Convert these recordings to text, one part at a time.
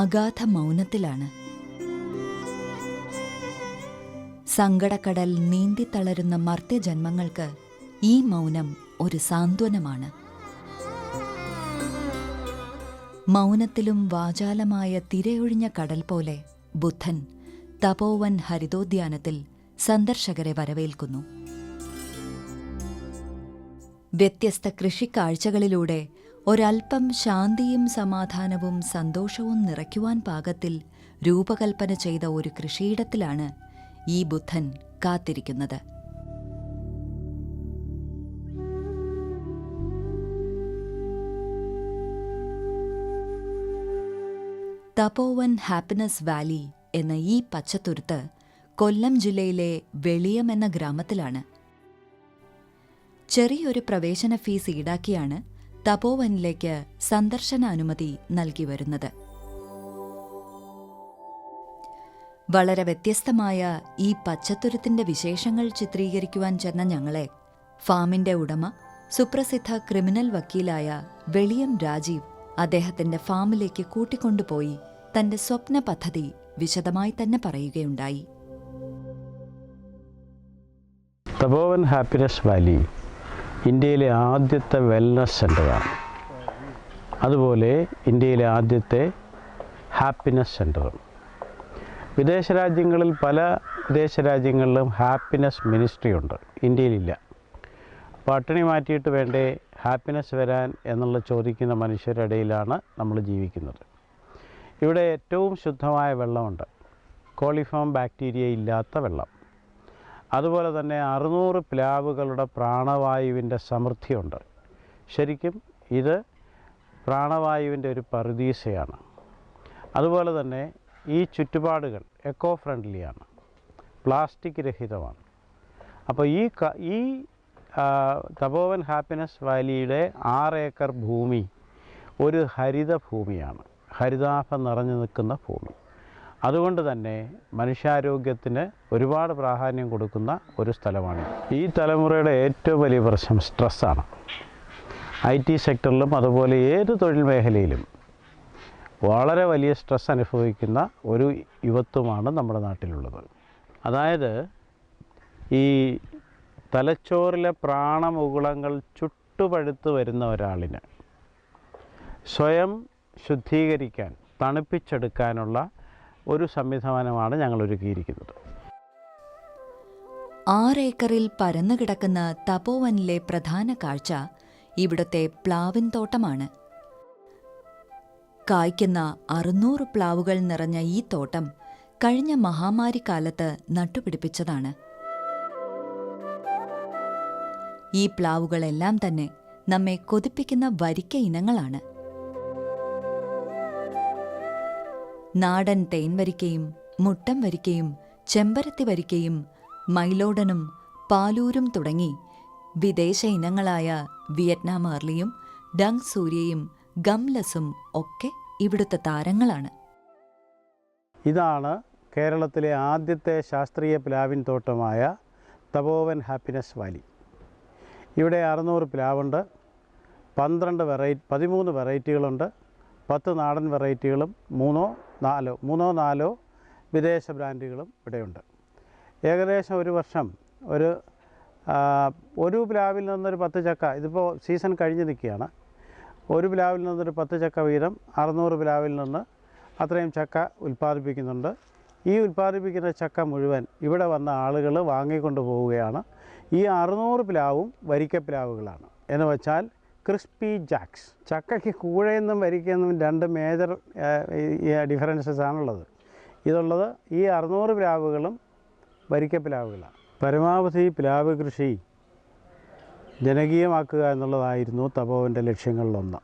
അഗാധ മൗനത്തിലാണ് സങ്കടക്കടൽ നീന്തിത്തളരുന്ന മർത്യജന്മങ്ങൾക്ക് ഈ മൗനം ഒരു സാന്ത്വനമാണ്. മൗനത്തിലും വാചാലമായ തിരയൊഴിഞ്ഞ കടൽ പോലെ ബുദ്ധൻ തപോവൻ ഹരിതോദ്യാനത്തിൽ സന്ദർശകരെ വരവേൽക്കുന്നു. വ്യത്യസ്ത കൃഷിക്കാഴ്ചകളിലൂടെ ഒരൽപ്പം ശാന്തിയും സമാധാനവും സന്തോഷവും നിറയ്ക്കുവാൻ പാകത്തിൽ രൂപകൽപ്പന ചെയ്ത ഒരു കൃഷിയിടത്തിലാണ് ഈ ബുദ്ധൻ കാത്തിരിക്കുന്നത്. തപോവൻ ഹാപ്പിനെസ് വാലി എന്ന ഈ പച്ചത്തുരുത്ത് കൊല്ലം ജില്ലയിലെ വെളിയം എന്ന ഗ്രാമത്തിലാണ്. ചെറിയൊരു പ്രവേശന ഫീസ് ഈടാക്കിയാണ് തപോവനിലേക്ക് സന്ദർശനാനുമതി നൽകി വരുന്നത്. വളരെ വ്യത്യസ്തമായ ഈ പച്ചത്തുരുത്തിന്റെ വിശേഷങ്ങൾ ചിത്രീകരിക്കുവാൻ ചെന്ന ഞങ്ങളെ ഫാമിന്റെ ഉടമ സുപ്രസിദ്ധ ക്രിമിനൽ വക്കീലായ വെളിയം രാജീവ് അദ്ദേഹത്തിന്റെ ഫാമിലേക്ക് കൂട്ടിക്കൊണ്ടുപോയി തന്റെ സ്വപ്ന പദ്ധതി വിശദമായി തന്നെ പറയുകയുണ്ടായി. തപോവൻ ഹാപ്പിനെസ് വാലി ഇന്ത്യയിലെ ആദ്യത്തെ വെൽനസ് സെന്ററാണ് അതുപോലെ ഇന്ത്യയിലെ ആദ്യത്തെ ഹാപ്പിനെസ് സെന്ററും വിദേശ രാജ്യങ്ങളിൽ പല വിദേശ രാജ്യങ്ങളിലും ഹാപ്പിനെസ് മിനിസ്ട്രി ഉണ്ട്. ഇന്ത്യയിലില്ല. പട്ടിണി മാറ്റിയിട്ട് വേണ്ടേ ഹാപ്പിനെസ് വരാൻ എന്നുള്ള ചോദിക്കുന്ന മനുഷ്യരുടെ ഇടയിലാണ് നമ്മൾ ജീവിക്കുന്നത്. ഇവിടെ ഏറ്റവും ശുദ്ധമായ വെള്ളമുണ്ട്. കോളിഫോം ബാക്ടീരിയ ഇല്ലാത്ത വെള്ളം. അതുപോലെ തന്നെ അറുന്നൂറ് പ്ലാവുകളുടെ പ്രാണവായുവിന്റെ സമൃദ്ധിയുണ്ട്. ശരിക്കും ഇത് പ്രാണവായുവിന്റെ ഒരു പറുദീസയാണ്. അതുപോലെ തന്നെ ഈ ചുറ്റുപാടുകൾ എക്കോ ഫ്രണ്ട്ലിയാണ് പ്ലാസ്റ്റിക് രഹിതമാണ്. അപ്പോൾ ഈ ഈ തപോവൻ ഹാപ്പിനെസ് വാലിയുടെ ആറ് ഏക്കർ ഭൂമി ഒരു ഹരിത ഭൂമിയാണ് ഹരിതാഭം നിറഞ്ഞു നിൽക്കുന്ന ഭൂമി. അതുകൊണ്ട് തന്നെ മനുഷ്യാരോഗ്യത്തിന് ഒരുപാട് പ്രാധാന്യം കൊടുക്കുന്ന ഒരു സ്ഥലമാണ് ഈ തലമുറയുടെ ഏറ്റവും വലിയ പ്രശ്നം സ്ട്രെസ്സാണ്. ഐ ടി സെക്ടറിലും അതുപോലെ ഏത് തൊഴിൽ മേഖലയിലും വളരെ വലിയ സ്ട്രെസ് അനുഭവിക്കുന്ന ഒരു യുവത്വമാണ് നമ്മുടെ നാട്ടിലുള്ളത്. അതായത് ഈ തലച്ചോറിലെ പ്രാണമുകുളങ്ങൾ ചുട്ടുപഴുത്ത് വരുന്ന ഒരാളിന് സ്വയം ശുദ്ധീകരിക്കാൻ തണുപ്പിച്ചെടുക്കാനുള്ള ഒരു സംവിധാനമാണ് ഞങ്ങൾ ഒരുക്കിയിരിക്കുന്നത് ആറേക്കറിൽ പരന്നു കിടക്കുന്ന തപോവനിലെ പ്രധാന കാഴ്ച ഇവിടുത്തെ പ്ലാവിൻ തോട്ടമാണ്. കായ്ക്കുന്ന അറുന്നൂറ് പ്ലാവുകൾ നിറഞ്ഞ ഈ തോട്ടം കഴിഞ്ഞ മഹാമാരി മഹാമാരിക്കാലത്ത് നട്ടുപിടിപ്പിച്ചതാണ്. ഈ പ്ലാവുകളെല്ലാം തന്നെ നമ്മെ കൊതിപ്പിക്കുന്ന വരിക്ക ഇനങ്ങളാണ്. നാടൻ തേൻവരിക്കയും മുട്ടം വരിക്കയും ചെമ്പരത്തി വരിക്കയും മൈലോഡനും പാലൂരും തുടങ്ങി വിദേശ ഇനങ്ങളായ വിയറ്റ്നാം ഏർലിയും ഡങ് സൂര്യയും ഗംലസും ഒക്കെ ഇവിടുത്തെ താരങ്ങളാണ്. ഇതാണ് കേരളത്തിലെ ആദ്യത്തെ ശാസ്ത്രീയ പ്ലാവിൻ തോട്ടമായ തപോവൻ ഹാപ്പിനെസ് വാലി. ഇവിടെ അറുന്നൂറ് പ്ലാവുണ്ട് പന്ത്രണ്ട് വെറൈറ്റി പതിമൂന്ന് വെറൈറ്റികളുണ്ട് പത്ത് നാടൻ വെറൈറ്റികളും മൂന്നോ നാലോ മൂന്നോ നാലോ വിദേശ ബ്രാൻഡുകളും ഇവിടെയുണ്ട്. ഏകദേശം ഒരു വർഷം ഒരു ഒരു പ്ലാവിൽ നിന്നൊരു പത്ത് ചക്ക ഇതിപ്പോൾ സീസൺ കഴിഞ്ഞ് നിൽക്കുകയാണ്. ഒരു പ്ലാവിൽ നിന്നൊരു പത്ത് ചക്ക വീതം അറുന്നൂറ് പ്ലാവിൽ നിന്ന് അത്രയും ചക്ക ഉൽപ്പാദിപ്പിക്കുന്നുണ്ട്. ഈ ഉൽപ്പാദിപ്പിക്കുന്ന ചക്ക മുഴുവൻ ഇവിടെ വന്ന ആളുകൾ വാങ്ങിക്കൊണ്ട് പോവുകയാണ്. ഈ അറുന്നൂറ് പ്ലാവും വരിക്കപ്ലാവുകളാണ് എന്ന് വെച്ചാൽ ക്രിസ്പി ജാക്സ്. ചക്കയ്ക്ക് കൂഴയെന്നും വരിക്കെന്നും രണ്ട് മേജർ ഡിഫറൻസസ് ആണുള്ളത്. ഇതുള്ളത് ഈ അറുന്നൂറ് പ്ലാവുകളും വരിക്ക പ്ലാവുകളാണ്. പരമാവധി പ്ലാവ് കൃഷി ജനകീയമാക്കുക എന്നുള്ളതായിരുന്നു തപോവന്റെ ലക്ഷ്യങ്ങളിലൊന്ന്.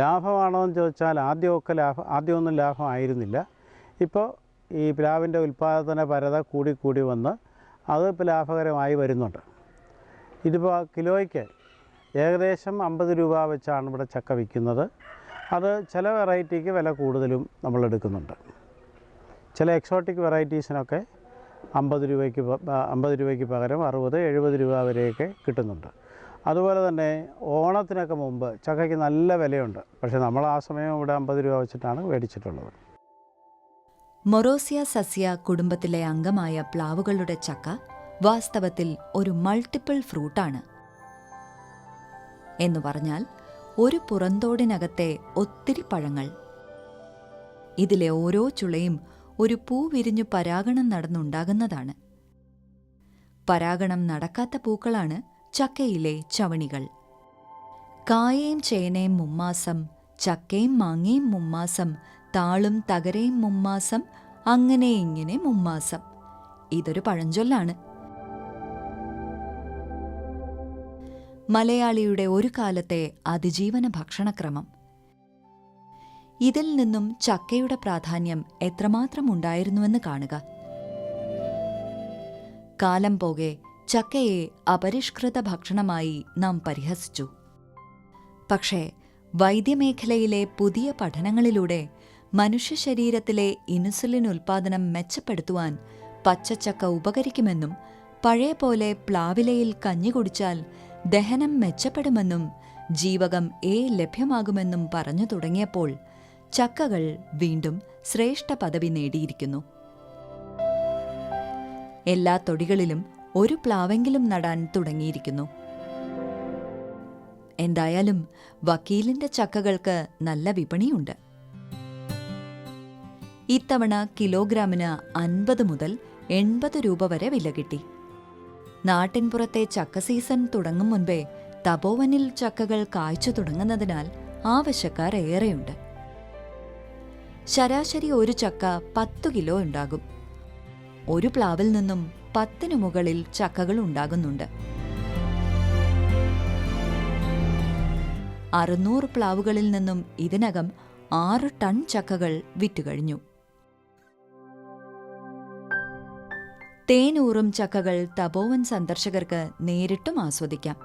ലാഭമാണോ എന്ന് ചോദിച്ചാൽ ആദ്യമൊക്കെ ലാഭം ആദ്യമൊന്നും ലാഭമായിരുന്നില്ല ഇപ്പോൾ ഈ പ്ലാവിന്റെ ഉൽപ്പാദന പരത കൂടി കൂടി വന്ന് അത് ഇപ്പോൾ ലാഭകരമായി വരുന്നുണ്ട്. ഇതിപ്പോൾ കിലോയ്ക്ക് ഏകദേശം അമ്പത് രൂപ വെച്ചാണ് ഇവിടെ ചക്ക വിൽക്കുന്നത്. അത് ചില വെറൈറ്റിക്ക് വില കൂടുതലും നമ്മൾ എടുക്കുന്നുണ്ട്. ചില എക്സോട്ടിക് വെറൈറ്റീസിനൊക്കെ അമ്പത് രൂപയ്ക്ക് അമ്പത് രൂപയ്ക്ക് പകരം അറുപത് എഴുപത് രൂപ വരെയൊക്കെ കിട്ടുന്നുണ്ട്. അതുപോലെ തന്നെ ഓണത്തിനൊക്കെ മുമ്പ് ചക്കയ്ക്ക് നല്ല വിലയുണ്ട്. പക്ഷേ നമ്മൾ ആ സമയം ഇവിടെ അമ്പത് രൂപ വെച്ചിട്ടാണ് മേടിച്ചിട്ടുള്ളത്. മൊറോസിയ സസ്യ കുടുംബത്തിലെ അംഗമായ പ്ലാവുകളുടെ ചക്ക വാസ്തവത്തിൽ ഒരു മൾട്ടിപ്പിൾ ഫ്രൂട്ടാണ്. എന്നു പറഞ്ഞാൽ ഒരു പുറന്തോടിനകത്തെ ഒത്തിരി പഴങ്ങൾ. ഇതിലെ ഓരോ ചുളയും ഒരു പൂ വിരിഞ്ഞു പരാഗണം നടന്നുണ്ടാകുന്നതാണ്. പരാഗണം നടക്കാത്ത പൂക്കളാണ് ചക്കയിലെ ചവണികൾ. കായയും ചേനയും മുമ്മാസം ചക്കയും മാങ്ങയും മുമ്മാസം താളും തകരയും മുമ്മാസം അങ്ങനെ ഇങ്ങനെ മുമ്മാസം. ഇതൊരു പഴഞ്ചൊല്ലാണ്. മലയാളിയുടെ ഒരു കാലത്തെ അതിജീവന ഭക്ഷണക്രമം. ഇതിൽ നിന്നും ചക്കയുടെ പ്രാധാന്യം എത്രമാത്രം ഉണ്ടായിരുന്നുവെന്ന് കാണുക. കാലം പോകെ ചക്കയെ അപരിഷ്കൃത ഭക്ഷണമായി നാം പരിഹസിച്ചു. പക്ഷേ വൈദ്യമേഖലയിലെ പുതിയ പഠനങ്ങളിലൂടെ മനുഷ്യ ശരീരത്തിലെ ഇൻസുലിൻ ഉൽപ്പാദനം മെച്ചപ്പെടുത്തുവാൻ പച്ചച്ചക്ക ഉപകരിക്കുമെന്നും പഴയ പോലെ പ്ലാവിലയിൽ കഞ്ഞി കുടിച്ചാൽ ദഹനം മെച്ചപ്പെടുമെന്നും ജീവകം എ ലഭ്യമാകുമെന്നും പറഞ്ഞു തുടങ്ങിയപ്പോൾ ചക്കകൾ വീണ്ടും ശ്രേഷ്ഠ പദവി നേടിയിരിക്കുന്നു. എല്ലാ തൊടികളിലും ഒരു പ്ലാവെങ്കിലും നടാൻ തുടങ്ങിയിരിക്കുന്നു. എന്തായാലും വക്കീലിന്റെ ചക്കകൾക്ക് നല്ല വിപണിയുണ്ട്. ഇത്തവണ കിലോഗ്രാമിന് അൻപത് മുതൽ എൺപത് രൂപ വരെ വില കിട്ടി. നാട്ടിൻപുറത്തെ ചക്ക സീസൺ തുടങ്ങും മുൻപേ തപോവനിൽ ചക്കകൾ കായ്ച്ചു തുടങ്ങുന്നതിനാൽ ആവശ്യക്കാർ ഏറെയുണ്ട്. ശരാശരി ഒരു ചക്ക പത്തു കിലോ ഉണ്ടാകും. ഒരു പ്ലാവിൽ നിന്നും പത്തിനു മുകളിൽ ചക്കകൾ ഉണ്ടാകുന്നുണ്ട്. അറുന്നൂറ് പ്ലാവുകളിൽ നിന്നും ഇതിനകം ആറ് ടൺ ചക്കകൾ വിറ്റുകഴിഞ്ഞു. തേനൂറും ചക്കകൾ തപോവൻ സന്ദർശകർക്ക് നേരിട്ടും ആസ്വദിക്കാം.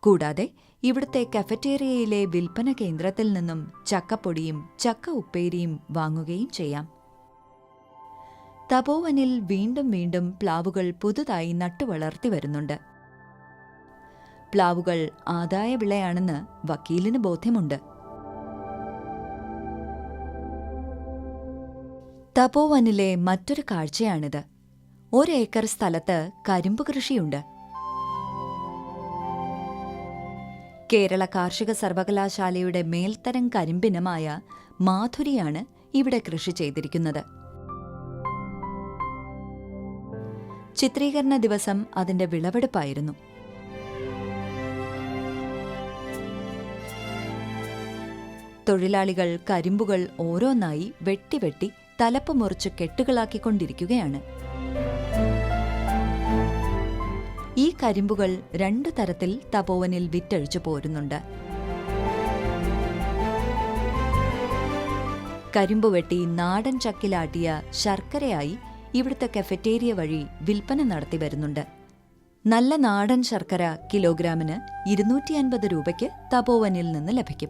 കൂടാതെ ഇവിടുത്തെ കഫറ്റേറിയയിലെ വിൽപ്പന കേന്ദ്രത്തിൽ നിന്നും ചക്കപ്പൊടിയും ചക്ക ഉപ്പേരിയും വാങ്ങുകയും ചെയ്യാം. തപോവനിൽ വീണ്ടും വീണ്ടും പ്ലാവുകൾ പുതുതായി നട്ടുവളർത്തി വരുന്നുണ്ട്. പ്ലാവുകൾ ആദായ വിളയാണെന്ന് വക്കീലിന് ബോധ്യമുണ്ട്. തപോവനിലെ മറ്റൊരു കാഴ്ചയാണിത്. ഒരേക്കർ സ്ഥലത്ത് കരിമ്പ് കൃഷിയുണ്ട്. കേരള കാർഷിക സർവകലാശാലയുടെ മേൽത്തരം കരിമ്പിനമായ മാധുരിയാണ് ഇവിടെ കൃഷി ചെയ്തിരിക്കുന്നത്. ചിത്രീകരണ ദിവസം അതിന്റെ വിളവെടുപ്പായിരുന്നു. തൊഴിലാളികൾ കരിമ്പുകൾ ഓരോന്നായി വെട്ടിവെട്ടി തലപ്പ് മുറിച്ച് കെട്ടുകളാക്കിക്കൊണ്ടിരിക്കുകയാണ്. ഈ കരിമ്പുകൾ രണ്ടു തരത്തിൽ തപോവനിൽ വിറ്റഴിച്ചു പോരുന്നുണ്ട്. കരിമ്പുവെട്ടി നാടൻ ചക്കിലാട്ടിയ ശർക്കരയായി ഇവിടുത്തെ കഫറ്റേരിയ വഴി വിൽപ്പന നടത്തി വരുന്നുണ്ട്. നല്ല നാടൻ ശർക്കര കിലോഗ്രാമിന് ഇരുന്നൂറ്റി അൻപത് രൂപയ്ക്ക് തപോവനിൽ നിന്ന് ലഭിക്കും.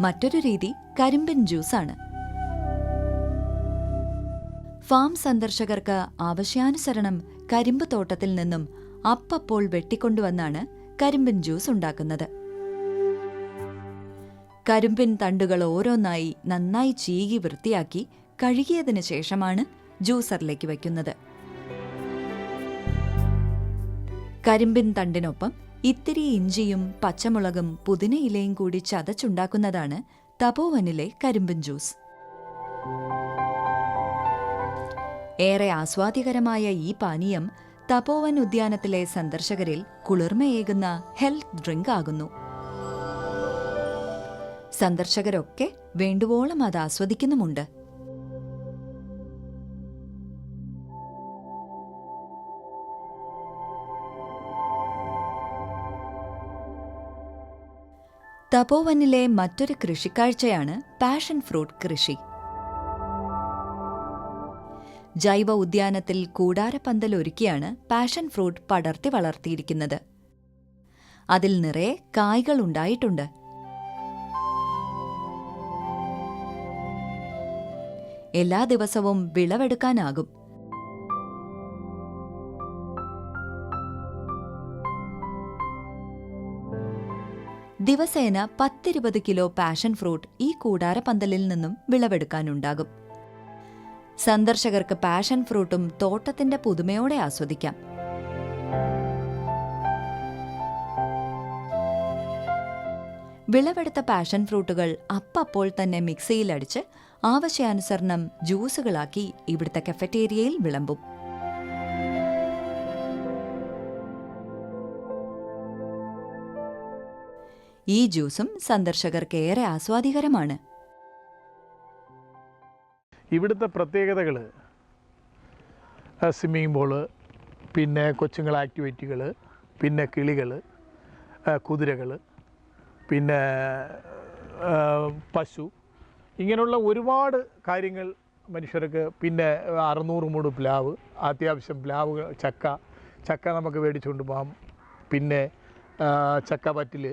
മറ്റൊരു രീതി കരിമ്പിൻ ജ്യൂസാണ്. ഫാം സന്ദർശകർക്ക് ആവശ്യാനുസരണം കരിമ്പ് തോട്ടത്തിൽ നിന്നും അപ്പപ്പോൾ വെട്ടിക്കൊണ്ടുവന്നാണ് കരിമ്പൻ ജ്യൂസ് ഉണ്ടാക്കുന്നത്. കരിമ്പിൻ തണ്ടുകൾ ഓരോന്നായി നന്നായി ചീകി വൃത്തിയാക്കി കഴുകിയതിനു ശേഷമാണ് ജ്യൂസറിലേക്ക് വയ്ക്കുന്നത്. കരിമ്പിൻ തണ്ടിനൊപ്പം ഇത്തിരി ഇഞ്ചിയും പച്ചമുളകും പുതിനയിലയും കൂടി ചതച്ചുണ്ടാക്കുന്നതാണ് തപോവനിലെ കരിമ്പിൻ ജ്യൂസ്. ഏറെ ആസ്വാദ്യകരമായ ഈ പാനീയം തപോവൻ ഉദ്യാനത്തിലെ സന്ദർശകരിൽ കുളിർമയേകുന്ന ഹെൽത്ത് ഡ്രിങ്ക് ആകുന്നു. സന്ദർശകരൊക്കെ വേണ്ടുവോളം അത് ആസ്വദിക്കുന്നുമുണ്ട്. തപോവനിലെ മറ്റൊരു കൃഷിക്കാഴ്ചയാണ് പാഷൻ ഫ്രൂട്ട് കൃഷി. ജൈവ ഉദ്യാനത്തിൽ കൂടാരപ്പന്തൽ ഒരുക്കിയാണ് പാഷൻ ഫ്രൂട്ട് പടർത്തി വളർത്തിയിരിക്കുന്നത്. അതിൽ നിറയെ കായ്കൾ ഉണ്ടായിട്ടുണ്ട്. എല്ലാ ദിവസവും വിളവെടുക്കാനാകും. ദിവസേന പത്തിരുപത് കിലോ പാഷൻ ഫ്രൂട്ട് ഈ കൂടാര പന്തലിൽ നിന്നും വിളവെടുക്കാനുണ്ടാകും. സന്ദർശകർക്ക് പാഷൻ ഫ്രൂട്ടും തോട്ടത്തിന്റെ പുതുമയോടെ ആസ്വദിക്കാം. വിളവെടുത്ത പാഷൻ ഫ്രൂട്ടുകൾ അപ്പപ്പോൾ തന്നെ മിക്സിയിലടിച്ച് ആവശ്യാനുസരണം ജ്യൂസുകളാക്കി ഇവിടുത്തെ കഫറ്റേരിയയിൽ വിളമ്പും. ഈ ജ്യൂസും സന്ദർശകർക്ക് ഏറെ ആസ്വാദികരമാണ്. ഇവിടുത്തെ പ്രത്യേകതകൾ സ്വിമ്മിങ് പൂൾ പിന്നെ കൊച്ചുങ്ങൾ ആക്ടിവിറ്റികൾ പിന്നെ കിളികൾ കുതിരകൾ പിന്നെ പശു ഇങ്ങനെയുള്ള ഒരുപാട് കാര്യങ്ങൾ മനുഷ്യർക്ക് പിന്നെ അറുന്നൂറ് മൂട് പ്ലാവ് അത്യാവശ്യം പ്ലാവ് ചക്ക ചക്ക നമുക്ക് മേടിച്ചുകൊണ്ട് പോകാം. പിന്നെ ചക്ക പറ്റിൽ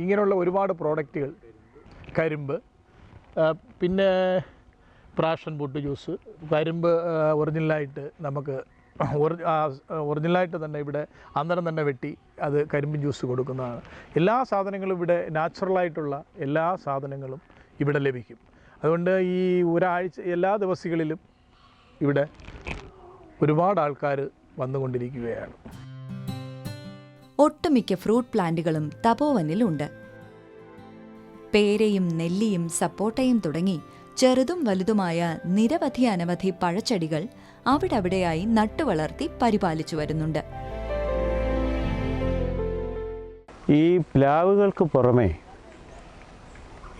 ഇങ്ങനെയുള്ള ഒരുപാട് പ്രോഡക്റ്റുകൾ. കരിമ്പ് പിന്നെ പ്രാഷൻ ബുട്ട് ജ്യൂസ് കരിമ്പ് ഒറിജിനലായിട്ട് നമുക്ക് ഒറിജിനലായിട്ട് തന്നെ ഇവിടെ അന്നേരം തന്നെ വെട്ടി അത് കരിമ്പ് ജ്യൂസ് കൊടുക്കുന്നതാണ്. എല്ലാ സാധനങ്ങളും ഇവിടെ നാച്ചുറലായിട്ടുള്ള എല്ലാ സാധനങ്ങളും ഇവിടെ ലഭിക്കും. അതുകൊണ്ട് ഈ ഒരാഴ്ച എല്ലാ ദിവസങ്ങളിലും ഇവിടെ ഒരുപാട് ആൾക്കാർ വന്നുകൊണ്ടിരിക്കുകയാണ്. ഒട്ടുമിക്ക ഫ്രൂട്ട് പ്ലാന്റുകളും തപോവനിലുണ്ട്. പേരയും നെല്ലിയും സപ്പോട്ടയും തുടങ്ങി ചെറുതും വലുതുമായ നിരവധി അനവധി പഴച്ചെടികൾ അവിടവിടെയായി നട്ടുവളർത്തി പരിപാലിച്ചു വരുന്നുണ്ട്. ഈ പ്ലാവുകൾക്ക് പുറമേ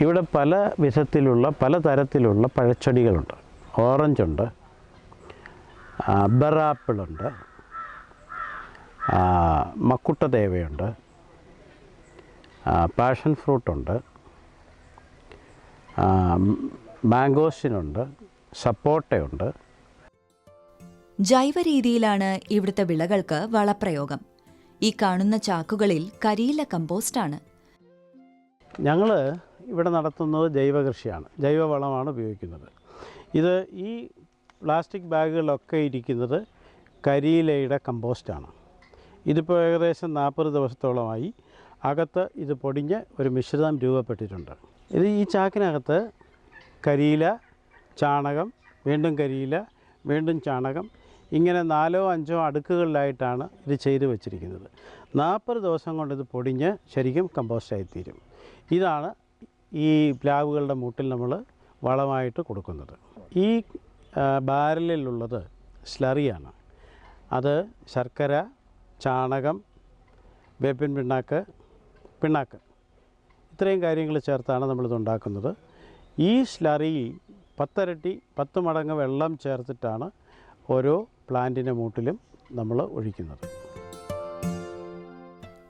ഇവിടെ പല വിധത്തിലുള്ള പല തരത്തിലുള്ള പഴച്ചെടികളുണ്ട്. ഓറഞ്ചുണ്ട് ബറാപ്പിളുണ്ട് മക്കുട്ടദേവയുണ്ട് പാഷൻ ഫ്രൂട്ടുണ്ട് മാംഗോസിനുണ്ട് സപ്പോട്ടയുണ്ട്. ജൈവ രീതിയിലാണ് ഇവിടുത്തെ വിളകൾക്ക് വളപ്രയോഗം. ഈ കാണുന്ന ചാക്കുകളിൽ കരിയില കമ്പോസ്റ്റാണ്. ഞങ്ങൾ ഇവിടെ നടത്തുന്നത് ജൈവ കൃഷിയാണ് ജൈവവളമാണ് ഉപയോഗിക്കുന്നത്. ഇത് ഈ പ്ലാസ്റ്റിക് ബാഗുകളിലൊക്കെ ഇരിക്കുന്നത് കരിയിലയുടെ കമ്പോസ്റ്റാണ്. ഇതിപ്പോൾ ഏകദേശം നാൽപ്പത് ദിവസത്തോളമായി. അകത്ത് ഇത് പൊടിഞ്ഞ് ഒരു മിശ്രിതം രൂപപ്പെട്ടിട്ടുണ്ട്. ഇത് ഈ ചാക്കിനകത്ത് കരിയില ചാണകം വീണ്ടും കരിയില വീണ്ടും ചാണകം ഇങ്ങനെ നാലോ അഞ്ചോ അടുക്കുകളിലായിട്ടാണ് ഇത് ചെയ്തു വച്ചിരിക്കുന്നത്. നാൽപ്പത് ദിവസം കൊണ്ട് ഇത് പൊടിഞ്ഞ് ശരിക്കും കമ്പോസ്റ്റായി തീരും. ഇതാണ് ഈ പ്ലാവുകളുടെ മൂട്ടിൽ നമ്മൾ വളമായിട്ട് കൊടുക്കുന്നത്. ഈ ബാരലിലുള്ളത് സ്ലറിയാണ്. അത് ശർക്കര ചാണകം വേപ്പിൻ പിണ്ണാക്ക് പിണ്ണാക്ക്. ഇത്രയും കാര്യങ്ങൾ ചേർത്താണ് നമ്മളിത് ഉണ്ടാക്കുന്നത്. ഈ സ്ലറിയിൽ പത്തരട്ടി പത്ത് മടങ്ങ് വെള്ളം ചേർത്തിട്ടാണ് ഓരോ പ്ലാന്റിന്റെ മൂട്ടിലും നമ്മൾ ഒഴിക്കുന്നത്.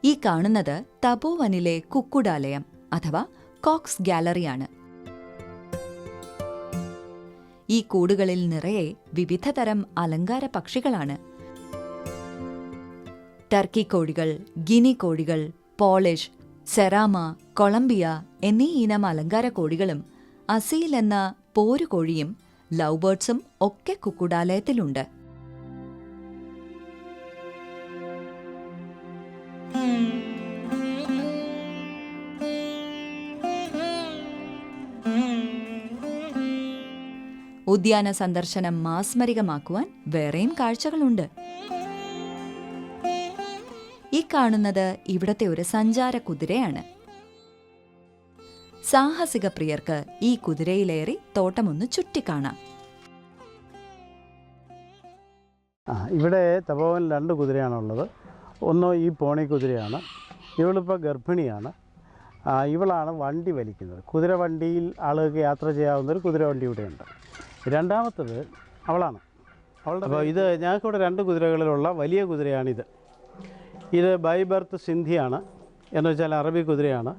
ഈ കാണുന്നത് തപോവനിലെ കുക്കുടാലയം അഥവാ കോക്സ് ഗാലറിയാണ്. ഈ കൂടുകളിൽ നിറയെ വിവിധതരം അലങ്കാര പക്ഷികളാണ് ടർക്കി കോഴികൾ ഗിനി കോഴികൾ പോളിഷ് സെറാമ കൊളംബിയ എന്നീ ഇനം അലങ്കാര കോഴികളും അസീൽ എന്ന പോരുകോഴിയും ലവ് ബേർഡ്സും ഒക്കെ കുക്കുടാലയത്തിലുണ്ട്. ഉദ്യാന സന്ദർശനം മാസ്മരികമാക്കുവാൻ വേറെയും കാഴ്ചകളുണ്ട്. കാണുന്നത് ഇവിടത്തെ ഒരു സഞ്ചാര കുതിരയാണ്. സാഹസിക പ്രിയർക്ക് ഈ കുതിരയിലേറി തോട്ടമൊന്ന് ചുറ്റിക്കാണാം. ആ ഇവിടെ തപോവൻ രണ്ട് കുതിരയാണുള്ളത്. ഒന്ന് ഈ പോണി കുതിരയാണ് ഇവളിപ്പോൾ ഗർഭിണിയാണ്. ഇവളാണ് വണ്ടി വലിക്കുന്നത്. കുതിര വണ്ടിയിൽ ആളുകൾക്ക് യാത്ര ചെയ്യാവുന്ന ഒരു കുതിര വണ്ടി ഇവിടെയുണ്ട്. രണ്ടാമത്തത് അവളാണ്. അവളുടെ അപ്പോൾ ഇത് ഞങ്ങൾക്കിവിടെ രണ്ട് കുതിരകളിലുള്ള വലിയ കുതിരയാണിത്. ഇത് ബൈ ബർത്ത് സിന്ധിയാണ് എന്ന് വെച്ചാൽ അറബി കുതിരയാണ്.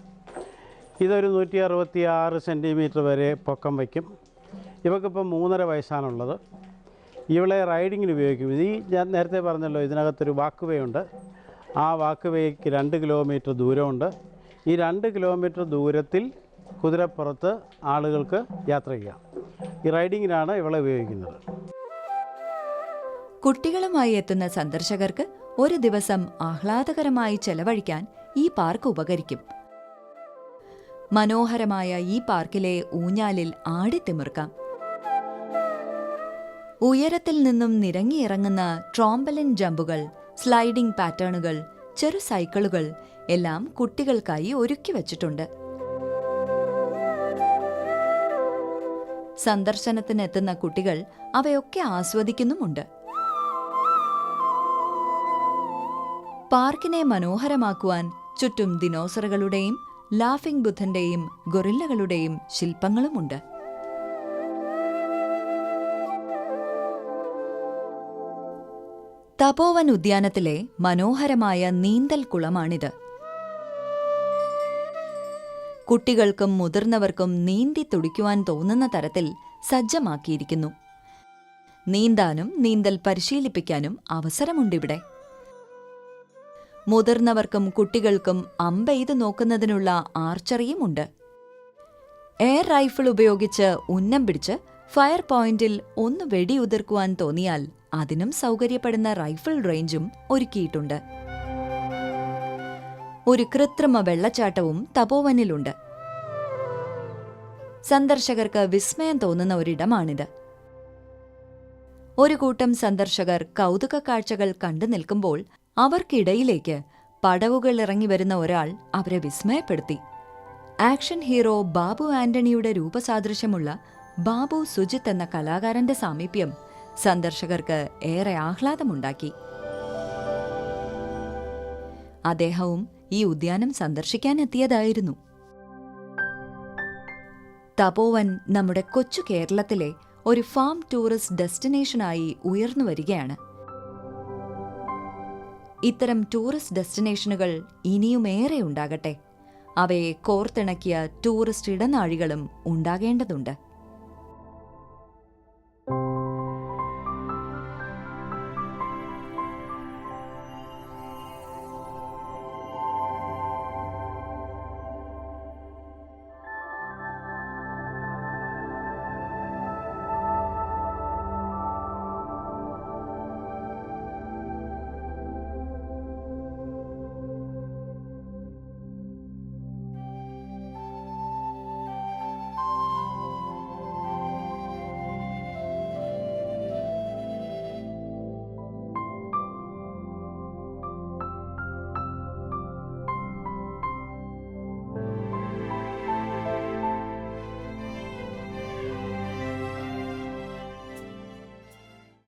ഇതൊരു നൂറ്റി അറുപത്തി ആറ് സെന്റിമീറ്റർ വരെ പൊക്കം വയ്ക്കും. ഇവക്കിപ്പോൾ മൂന്നര വയസ്സാണുള്ളത്. ഇവളെ റൈഡിങ്ങിന് ഉപയോഗിക്കും. ഈ ഞാൻ നേരത്തെ പറഞ്ഞല്ലോ ഇതിനകത്തൊരു വാക്ക് വേ ഉണ്ട് ആ വാക്ക് വേക്ക് രണ്ട് കിലോമീറ്റർ ദൂരമുണ്ട്. ഈ രണ്ട് കിലോമീറ്റർ ദൂരത്തിൽ കുതിരപ്പുറത്ത് ആളുകൾക്ക് യാത്ര ചെയ്യാം. ഈ റൈഡിങ്ങിനാണ് ഇവളെ ഉപയോഗിക്കുന്നത്. കുട്ടികളുമായി എത്തുന്ന സന്ദർശകർക്ക് ഒരു ദിവസം ആഹ്ലാദകരമായി ചെലവഴിക്കാൻ ഈ പാർക്ക് ഉപകരിക്കും. മനോഹരമായ ഈ പാർക്കിലെ ഊഞ്ഞാലിൽ ആടിത്തിമിർക്കാം ഉയരത്തിൽ നിന്നും നിരങ്ങിയിറങ്ങുന്ന ട്രോംബലിൻ ജമ്പുകൾ സ്ലൈഡിംഗ് പാറ്റേണുകൾ ചെറു സൈക്കിളുകൾ എല്ലാം കുട്ടികൾക്കായി ഒരുക്കി വച്ചിട്ടുണ്ട്. സന്ദർശനത്തിനെത്തുന്ന കുട്ടികൾ അവയൊക്കെ ആസ്വദിക്കുന്നുമുണ്ട്. പാർക്കിനെ മനോഹരമാക്കുവാൻ ചുറ്റും ദിനോസറുകളുടെയും ലാഫിംഗ് ബുദ്ധന്റെയും ഗൊറില്ലകളുടെയും ശില്പങ്ങളുമുണ്ട്. തപോവൻ ഉദ്യാനത്തിലെ മനോഹരമായ നീന്തൽ കുളമാണിത്. കുട്ടികൾക്കും മുതിർന്നവർക്കും നീന്തി തുടിക്കുവാൻ തോന്നുന്ന തരത്തിൽ സജ്ജമാക്കിയിരിക്കുന്നു. നീന്താനും നീന്തൽ പരിശീലിപ്പിക്കാനും അവസരമുണ്ടിവിടെ. മുതിർന്നവർക്കും കുട്ടികൾക്കും അമ്പെയ്ത് നോക്കുന്നതിനുള്ള ആർച്ചറിയുമുണ്ട്. എയർ റൈഫിൾ ഉപയോഗിച്ച് ഉന്നം പിടിച്ച് ഫയർ പോയിന്റിൽ ഒന്ന് വെടിയുതിർക്കുവാൻ തോന്നിയാൽ അതിനും സൗകര്യപ്പെടുന്ന റൈഫിൾ റേഞ്ചും ഒരുക്കിയിട്ടുണ്ട്. ഒരു കൃത്രിമ വെള്ളച്ചാട്ടവും തപോവനിലുണ്ട്. സന്ദർശകർക്ക് വിസ്മയം തോന്നുന്ന ഒരിടമാണിത്. ഒരു കൂട്ടം സന്ദർശകർ കൗതുക കാഴ്ചകൾ കണ്ടു നിൽക്കുമ്പോൾ അവർക്കിടയിലേക്ക് പടവുകൾ ഇറങ്ങി വരുന്ന ഒരാൾ അവരെ വിസ്മയപ്പെടുത്തി. ആക്ഷൻ ഹീറോ ബാബു ആന്റണിയുടെ രൂപസാദൃശ്യമുള്ള ബാബു സുജിത്ത് എന്ന കലാകാരന്റെ സാമീപ്യം സന്ദർശകർക്ക് ഏറെ ആഹ്ലാദമുണ്ടാക്കി. അദ്ദേഹവും ഈ ഉദ്യാനം സന്ദർശിക്കാനെത്തിയതായിരുന്നു. തപോവൻ നമ്മുടെ കൊച്ചു കേരളത്തിലെ ഒരു ഫാം ടൂറിസ്റ്റ് ഡെസ്റ്റിനേഷനായി ഉയർന്നു വരികയാണ് ഇത്തരം ടൂറിസ്റ്റ് ഡെസ്റ്റിനേഷനുകൾ ഇനിയുമേറെ ഉണ്ടാകട്ടെ. അവയെ കോർത്തിണക്കിയ ടൂറിസ്റ്റ് ഇടനാഴികളും ഉണ്ടാകേണ്ടതുണ്ട്.